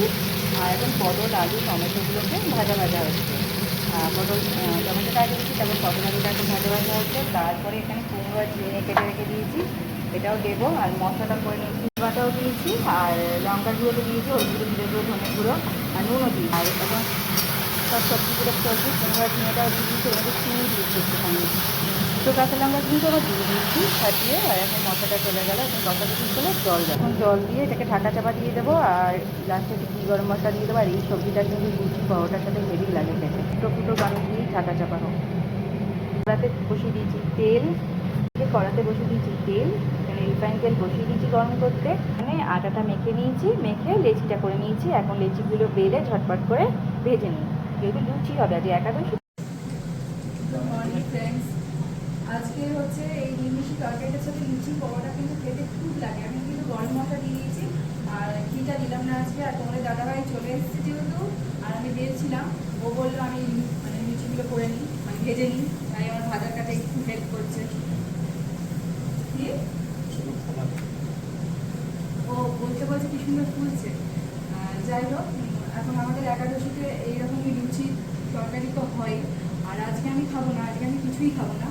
দিয়েছি আর এখন পটল, আলু, টমেটোগুলোকে ভাজা ভাজা হচ্ছে। পটল টমেটোটা আগে দিয়েছি, তারপর পটল আলুটা এখন ভাজা ভাজা হচ্ছে। তারপরে এখানে কুমড়ো আর ঝিঙে কেটে রেখে দিয়েছি, এটাও দেবো। আর মশলাটা করে নিয়েছি বাটাও দিয়েছি, আর লঙ্কা গুঁড়োটা দিয়েছি, হলুদ, জিরে গুঁড়ো, ধনে গুঁড়ো, আর নুনও দিয়েছি। আর এখন সব সবজিগুলো চলছে কুমড়ো ঝিঙেটাও দিয়ে দিয়েছি ওর চিনি দিয়েছি একটুখানি। তো কাঁচা লঙ্কা কিন্তু আবার দিয়ে দিয়েছি, ফাটিয়ে, আর এখন মশলাটা চলে গেল, এখন পিস করে জল দেবো। এখন জল দিয়ে এটাকে ঢাকা চাপা দিয়ে দেবো, আর লাস্টে একটু ঘি গরম মশলা দিয়ে দেবো, আর এই সবজিটা কিন্তু লুচি পরোটার সাথে হেভি লাগে খেতে। ফুটো ফুটো গানো দিয়েই ঢাকা চাপা হোক। কড়াতে বসিয়ে দিয়েছি তেল কড়াতে বসিয়ে দিয়েছি তেল, এখানে রিফাইন তেল বসিয়ে দিয়েছি গরম করতে। এখানে আটাটা মেখে নিয়েছি, মেখে লেচিটা করে নিয়েছি, এখন লেচিগুলো বেলে ঝটপট করে ভেজে নিই। যেহেতু লুচি হবে, আজ একাদশী। আজকে হচ্ছে এই নিমিষি তরকারিটার সাথে লুচি, পরোটা কিন্তু খেতে খুব লাগে। আমি কিন্তু গরম মশলা দিয়ে দিয়েছি, আর ঘিটা দিলাম না আজকে, আর তোমাদের দাদাভাই চলে এসেছে যেহেতু, আর আমি বেরছিলাম ও বলল আমি মানে লুচিগুলো করে নিই মানে ভেজে নিই, তাই আমার ভাজার কাছে একটু হেল্প করছে। ও বলতে বলছে কি সুন্দর ফুলছে। যাই হোক এখন আমাদের একাদশীতে এইরকমই লুচি তরকারি তো হয় আর আজকে আমি খাব না, আজকে আমি কিছুই খাব না।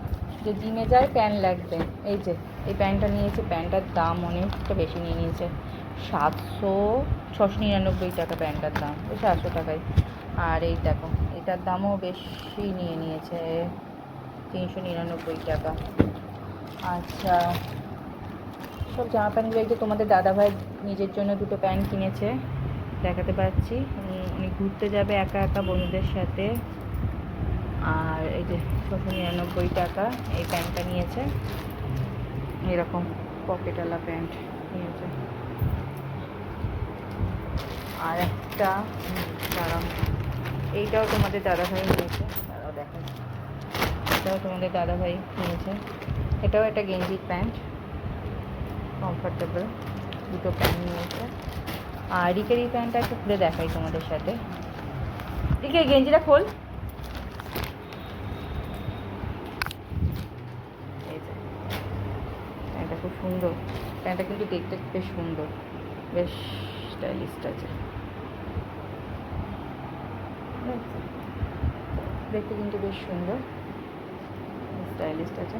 যে জিমে যায় প্যান্ট লাগবে। এই যে, এই প্যান্টটা নিয়েছে প্যান্টটার দাম অনেকটা বেশি নিয়ে নিয়েছে। সাতশো, ছশো নিরানব্বই টাকা প্যান্টটার দাম, ওই সাতশো টাকায়। আর এই দেখো, এটার দামও বেশি নিয়ে নিয়েছে, তিনশো নিরানব্বই টাকা। আচ্ছা সব জামা প্যান্টগুলো এই যে তোমাদের দাদাভাই নিজের জন্য দুটো প্যান্ট কিনেছে, দেখাতে পাচ্ছি উনি- উনি ঘুরতে যাবে একা একা বন্ধুদের সাথে। আর এই যে ছশো নিরানব্বই টাকা এই প্যান্টটা নিয়েছে। এরকম পকেটওয়ালা প্যান্ট নিয়েছে। আর একটা দাঁড়াও। এইটাও তোমাদের দাদাভাই নিয়েছে। দাঁড়াও দেখাই এটাও তোমাদের দাদাভাই নিয়েছে। এটাও একটা গেঞ্জির প্যান্ট। কমফর্টেবল দুটো প্যান্ট নিয়েছে। আর রিকের এই প্যান্টটা একটু খুলে দেখাই তোমাদের সাথে। রিকে, গেঞ্জিটা খোল এই যে প্যান্টটা খুব সুন্দর। প্যান্টটা কিন্তু দেখতে বেশ সুন্দর। বেশ স্টাইলিস্ট আছে। দেখতে কিন্তু বেশ সুন্দর। স্টাইলিস্ট আছে।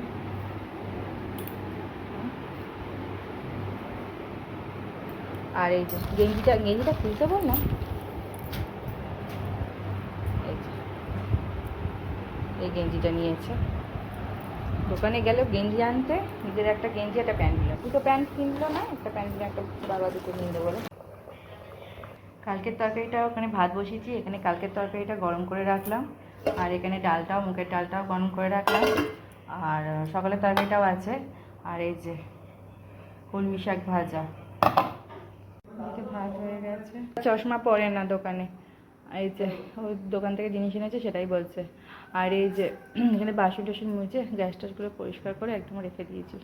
আর এই যে গেঞ্জিটা গেঞ্জিটা খুলতে বল না। এই গেঞ্জিটা নিয়েছে। দোকানে গেল গেঞ্জি আনতে নিজের একটা গেঞ্জি একটা প্যান্ট নিল। দুটো প্যান্ট কিনলো না একটা প্যান্ট নিয়ে একটা বাবা দুটো দেবো বলে। কালকের তরকারিটা ওখানে ভাত বসিয়েছি এখানে কালকের তরকারিটা গরম করে রাখলাম। আর এখানে ডালটাও মুখের ডালটাও গরম করে রাখলাম। আর সকালের তরকারিটাও আছে। আর এই যে কলমি শাক ভাজা। ভাত হয়ে গেছে। চশমা পরে না দোকানে। এই যে ওই দোকান থেকে জিনিস এনেছে, সেটাই বলছে। আর এই যে, এখানে বাসন টাসন মুছে গ্যাস ট্যাসগুলো পরিষ্কার করে একদম রেখে দিয়েছি।